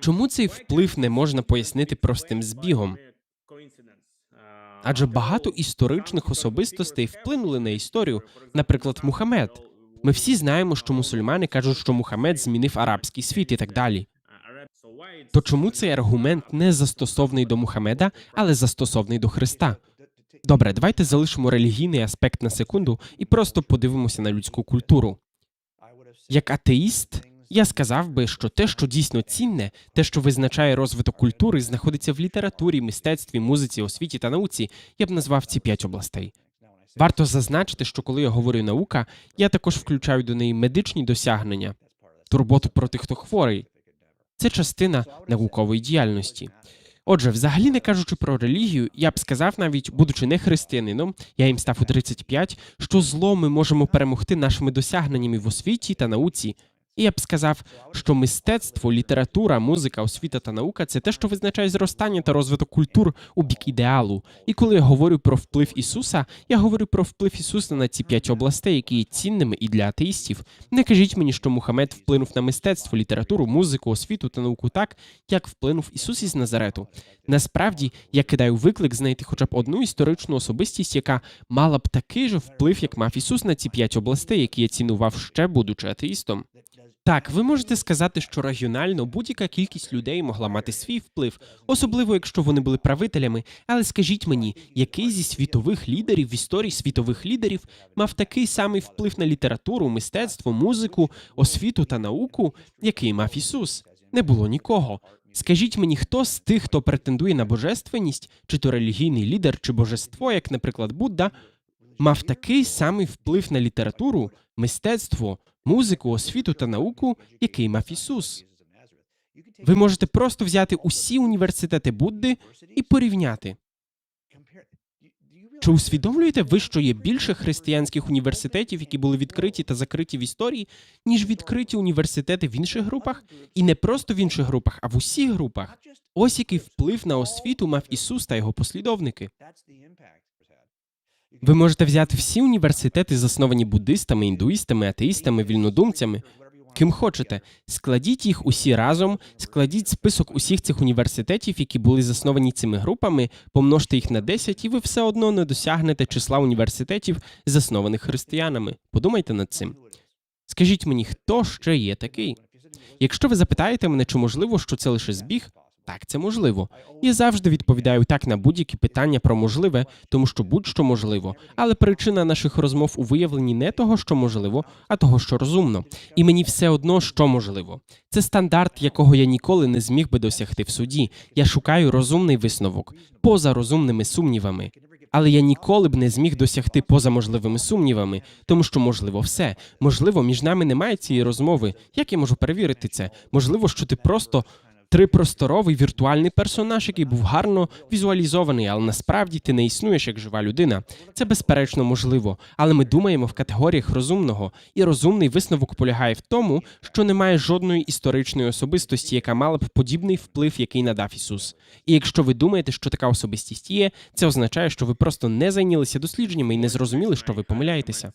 Чому цей вплив не можна пояснити простим збігом? Адже багато історичних особистостей вплинули на історію, наприклад, Мухаммед. Ми всі знаємо, що мусульмани кажуть, що Мухаммед змінив арабський світ і так далі. То чому цей аргумент не застосований до Мухаммеда, але застосований до Христа? Добре, давайте залишимо релігійний аспект на секунду і просто подивимося на людську культуру. Як атеїст, я сказав би, що те, що дійсно цінне, те, що визначає розвиток культури, знаходиться в літературі, мистецтві, музиці, освіті та науці. Я б назвав ці п'ять областей. Варто зазначити, що коли я говорю наука, я також включаю до неї медичні досягнення, турботу про тих, хто хворий. Це частина наукової діяльності. Отже, взагалі не кажучи про релігію, я б сказав, навіть будучи не християнином, я їм став у 35, що зло ми можемо перемогти нашими досягненнями в освіті та науці. І я б сказав, що мистецтво, література, музика, освіта та наука це те, що визначає зростання та розвиток культур у бік ідеалу. І коли я говорю про вплив Ісуса, я говорю про вплив Ісуса на ці п'ять областей, які є цінними і для атеїстів. Не кажіть мені, що Мухаммед вплинув на мистецтво, літературу, музику, освіту та науку так, як вплинув Ісус із Назарету. Насправді я кидаю виклик знайти хоча б одну історичну особистість, яка мала б такий же вплив, як мав Ісус на ці п'ять областей, які я цінував ще будучи атеїстом. Так, ви можете сказати, що регіонально будь-яка кількість людей могла мати свій вплив, особливо якщо вони були правителями. Але скажіть мені, який зі світових лідерів в історії світових лідерів мав такий самий вплив на літературу, мистецтво, музику, освіту та науку, який мав Ісус? Не було нікого. Скажіть мені, хто з тих, хто претендує на божественність, чи то релігійний лідер, чи божество, як, наприклад, Будда, мав такий самий вплив на літературу, мистецтво, музику, освіту та науку, який мав Ісус. Ви можете просто взяти усі університети Будди і порівняти. Чи усвідомлюєте ви, що є більше християнських університетів, які були відкриті та закриті в історії, ніж відкриті університети в інших групах? І не просто в інших групах, а в усіх групах. Ось який вплив на освіту мав Ісус та його послідовники. Ви можете взяти всі університети, засновані буддистами, індуїстами, атеїстами, вільнодумцями, ким хочете. Складіть їх усі разом, складіть список усіх цих університетів, які були засновані цими групами, помножте їх на 10, і ви все одно не досягнете числа університетів, заснованих християнами. Подумайте над цим. Скажіть мені, хто ще є такий? Якщо ви запитаєте мене, чи можливо, що це лише збіг, так, це можливо. Я завжди відповідаю так на будь-які питання про можливе, тому що будь-що можливо. Але причина наших розмов у виявленні не того, що можливо, а того, що розумно. І мені все одно, що можливо. Це стандарт, якого я ніколи не зміг би досягти в суді. Я шукаю розумний висновок поза розумними сумнівами. Але я ніколи б не зміг досягти поза можливими сумнівами, тому що можливо все. Можливо, між нами немає цієї розмови. Як я можу перевірити це? Можливо, що ти просто трипросторовий віртуальний персонаж, який був гарно візуалізований, але насправді ти не існуєш як жива людина. Це безперечно можливо, але ми думаємо в категоріях розумного, і розумний висновок полягає в тому, що немає жодної історичної особистості, яка мала б подібний вплив, який надав Ісус. І якщо ви думаєте, що така особистість є, це означає, що ви просто не зайнялися дослідженнями і не зрозуміли, що ви помиляєтеся.